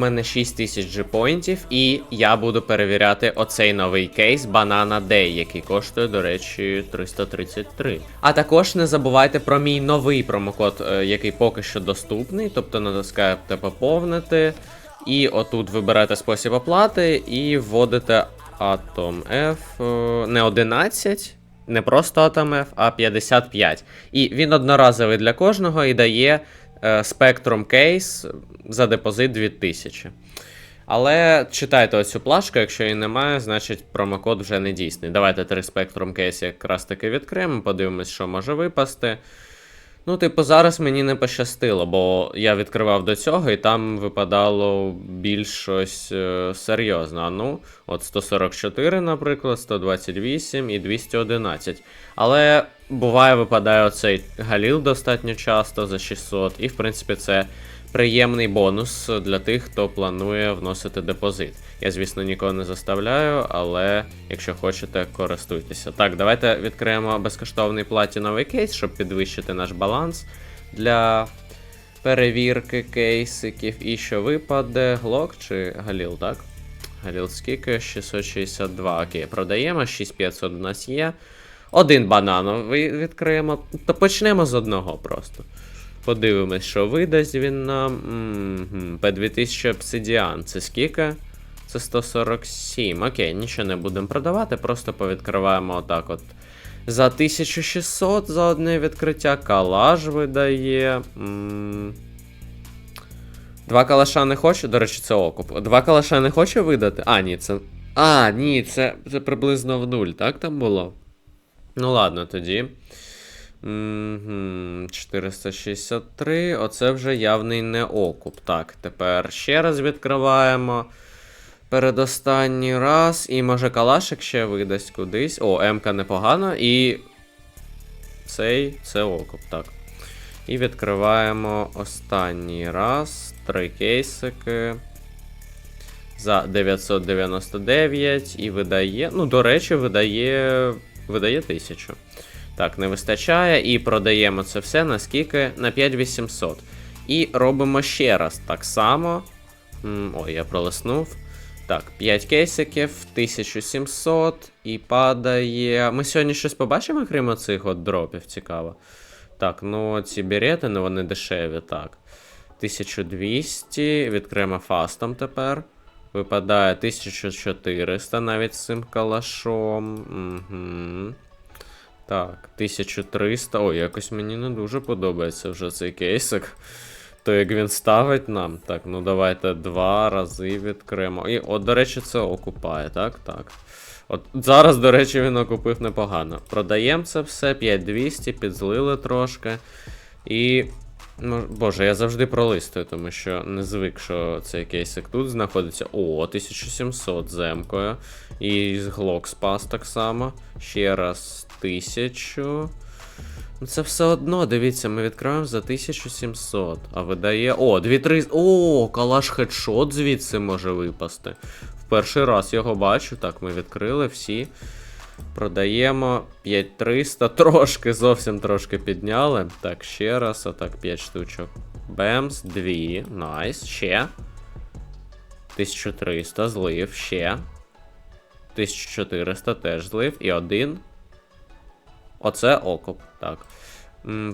мене 6000 G-поінтів, і я буду перевіряти оцей новий кейс Banana Day, який коштує, до речі, 333. А також не забувайте про мій новий промокод, е, який поки що доступний, тобто натискаєте поповнити. І отут вибираєте спосіб оплати і вводите Atom F е, не 11, не просто Atom F, а 55. І він одноразовий для кожного і дає Spectrum Case за депозит 2000. Але читайте оцю плашку, якщо її немає, значить промокод вже не дійсний. Давайте три Spectrum Case якраз таки відкриємо, подивимось, що може випасти. Ну, типу, зараз мені не пощастило, бо я відкривав до цього, і там випадало більш щось е, серйозне. Ну, от 144, наприклад, 128 і 211. Але буває, випадає оцей Галіл достатньо часто за 600, і в принципі це приємний бонус для тих, хто планує вносити депозит. Я, звісно, нікого не заставляю, але якщо хочете, користуйтеся. Так, давайте відкриємо безкоштовний платіновий кейс, щоб підвищити наш баланс для перевірки кейсиків. І що випаде Глок чи Галіл, так? Галіл скільки? 662. Окей, продаємо, 6500 у нас є. Один банановий відкриємо. То почнемо з одного просто. Подивимось, що видасть він нам. Мгм, P2000 Obsidian. Це скільки? Це 147. Окей, нічого не будемо продавати, просто повідкриваємо отак от. За 1600 за одне відкриття. Калаш видає. Два калаша не хоче. До речі, це окуп. Два калаша не хоче видати. А, ні, це. А, ні, це, це приблизно в нуль, так там було? Ну ладно, тоді. Мгм, 463. Оце вже явний не окуп. Так, тепер ще раз відкриваємо. Передостанній раз. І може калашик ще видасть кудись. О, М-ка непогано. І. Цей це окуп, так. І відкриваємо останній раз. Три кейсики. За 999 і видає. Ну, до речі, видає. Видає 1000. Так, не вистачає. І продаємо це все на скільки? На 5800. І робимо ще раз так само. Ой, я пролиснув. Так, 5 кейсиків, 1700 і падає. Ми сьогодні щось побачимо, крім оцих от дропів, цікаво. Так, ну ці берети, ну вони дешеві, так. 1200. Відкриємо фастом тепер. Випадає 1400 навіть з цим калашом. Угу. Так, 1300. Ой, якось мені не дуже подобається вже цей кейсик. То як він ставить нам. Так, ну давайте два рази відкриємо. І, от, до речі, це окупає, так? Так. От зараз, до речі, він окупив непогано. Продаємо це все, 5200, підзлили трошки. І. Ну, боже, я завжди пролистую, тому що не звик, що цей кейсик тут знаходиться. О, 1700 земкою. І з Glock спас так само. Ще раз 1000. Ну це все одно, дивіться, ми відкриваємо за 1700, а видає. О, 2300. О, калаш хедшот звідси може випасти. В перший раз його бачу. Так, ми відкрили всі. Продаємо 5300. Трошки, зовсім трошки підняли. Так, ще раз, отак, 5 штучок. Бемс, 2. Найс. Ще. 1300 злив, ще. 1400 теж злив. І один. Оце окуп. Так.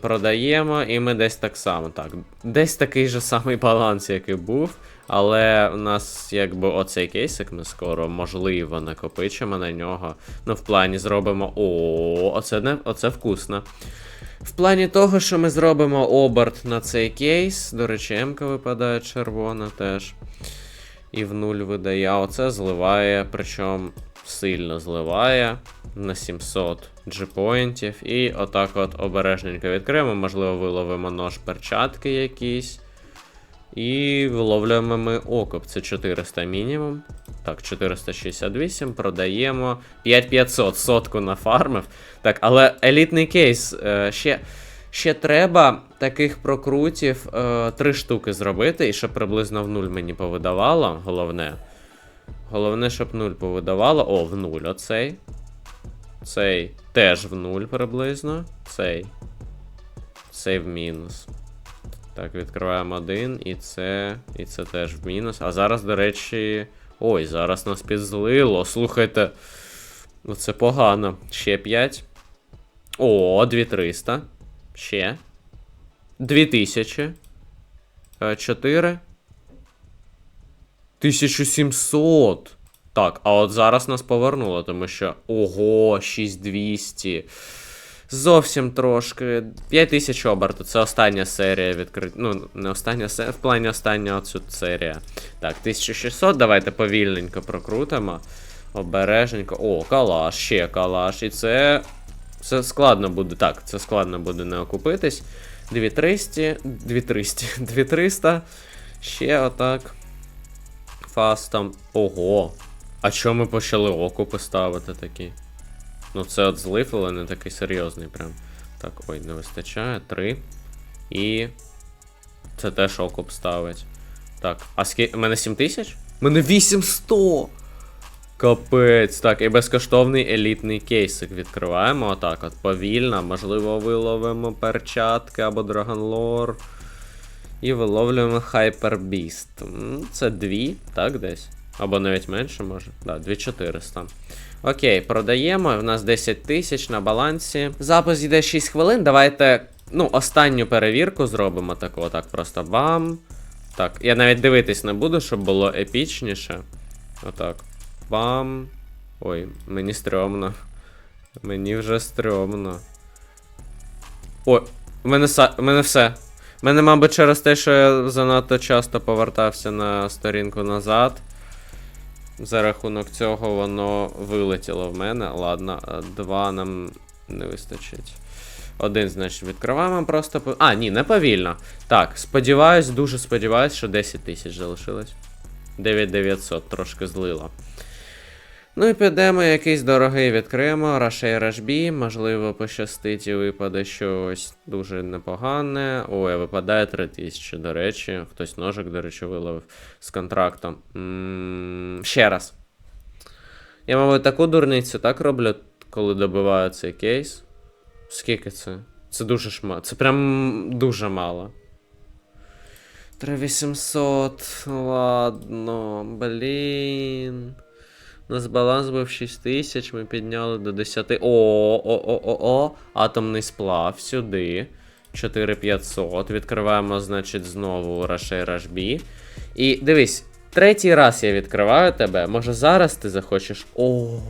Продаємо, і ми десь так само. Так. Десь такий же самий баланс, як і був. Але у нас, якби, оцей кейсик ми скоро, можливо, накопичимо на нього. Ну, в плані зробимо. О, оце не оце вкусно. В плані того, що ми зробимо оберт на цей кейс. До речі, М-ка випадає червона теж. І в нуль видає. А оце зливає, причому сильно зливає на 700 джипоінтів. І отак от обережненько відкриємо. Можливо, виловимо нож перчатки якісь. І виловлюємо ми окоп. Це 400 мінімум. Так, 468, продаємо 5500, сотку нафармив. Так, але елітний кейс е, ще. Ще треба таких прокрутів е, три штуки зробити, і щоб приблизно в нуль мені повидавало. Головне. Головне, щоб нуль повидавало. О, в нуль оцей. Цей теж в нуль приблизно. Цей. Цей в мінус. Так, відкриваємо один, і це. І це теж в мінус. А зараз, до речі. Ой, зараз нас підзлило. Слухайте. Ну це погано. Ще 5. О, 2300. Ще. 2000. 4. 1700. Так, а от зараз нас повернуло, тому що. Ого, 6200. Зовсім трошки. 5000 оберту. Це остання серія відкриття. Ну, не остання серія, в плані остання оцю серія. Так, 1600. Давайте повільненько прокрутимо. Обережненько. О, калаш, ще калаш. І це. Це складно буде. Так, це складно буде не окупитись. 2300, 2300, 2300. Ще отак. Фастом. Ого. А чому ми почали окупи ставити такі? Ну, це от злив, але не такий серйозний прям. Так, ой, не вистачає. Три. І. Це теж окуп ставить. Так, а скільки. У мене 7 тисяч? У мене 8100! Капець, так, і безкоштовний елітний кейсик відкриваємо. Отак, от повільно. Можливо, виловимо перчатки або Драгонлор. І виловлюємо Hyper Beast. Це дві, так, десь. Або навіть менше може. Да, 2400. Окей, продаємо. У нас 10 тисяч на балансі. Запис йде 6 хвилин. Давайте. Ну, останню перевірку зробимо таку, отак просто бам. Так, я навіть дивитись не буду, щоб було епічніше. Отак. Бам. Ой, мені стрьомно. Мені вже стрьомно. Ой, у мене, у мене все. Мене, мабуть, через те, що я занадто часто повертався на сторінку назад. За рахунок цього воно вилетіло в мене. Ладно, а два нам не вистачить. Один, значить, відкриваємо просто. А, ні, не повільно. Так, сподіваюсь, дуже сподіваюсь, що 10 тисяч залишилось. 9900 трошки злило. Ну і підемо якийсь дорогий відкриємо. Рашей Рашбі, можливо, пощастить і випаде щось дуже непогане. Ой, випадає 3000, до речі. Хтось ножик, до речі, виловив з контрактом. м ще раз. Я, мабуть, таку дурницю так роблю, коли добиваю цей кейс. Скільки це? Це дуже шмат. Це прям дуже мало. 3800. Ладно, блін. Нас баланс був 6000, ми підняли до 10. О, о, о, о, о. Атомний сплав сюди. 4500. Відкриваємо, значить, знову Рашей Рашбі. І дивись, третій раз я відкриваю тебе. Може зараз ти захочеш. О.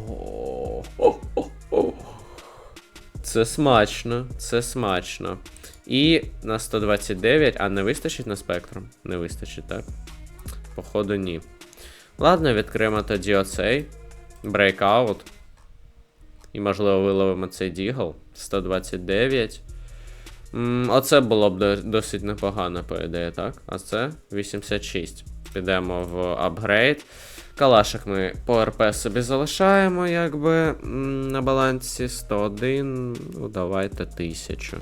Це смачно, це смачно. І на 129, а не вистачить на спектрум? Не вистачить, так? Походу, ні. Ладно, відкриємо тоді оцей. Breakout. І, можливо, виловимо цей Дігл. 129. М, оце було б досить непогано, по ідеї, так? А це 86. Підемо в апгрейд. Калашик ми по РП собі залишаємо, якби на балансі 101. Ну, давайте 1000.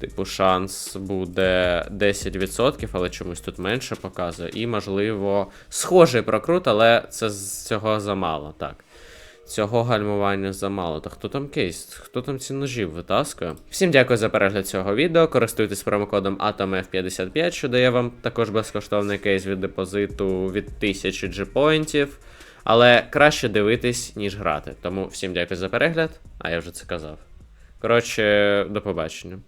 Типу, шанс буде 10%, але чомусь тут менше показує. І, можливо, схожий прокрут, але це з цього замало. Так. Цього гальмування замало. Та хто там кейс? Хто там ці ножів витаскує? Всім дякую за перегляд цього відео. Користуйтесь промокодом AtomF55, що дає вам також безкоштовний кейс від депозиту від 1000 G-поінтів. Але краще дивитись, ніж грати. Тому всім дякую за перегляд, а я вже це казав. Коротше, до побачення.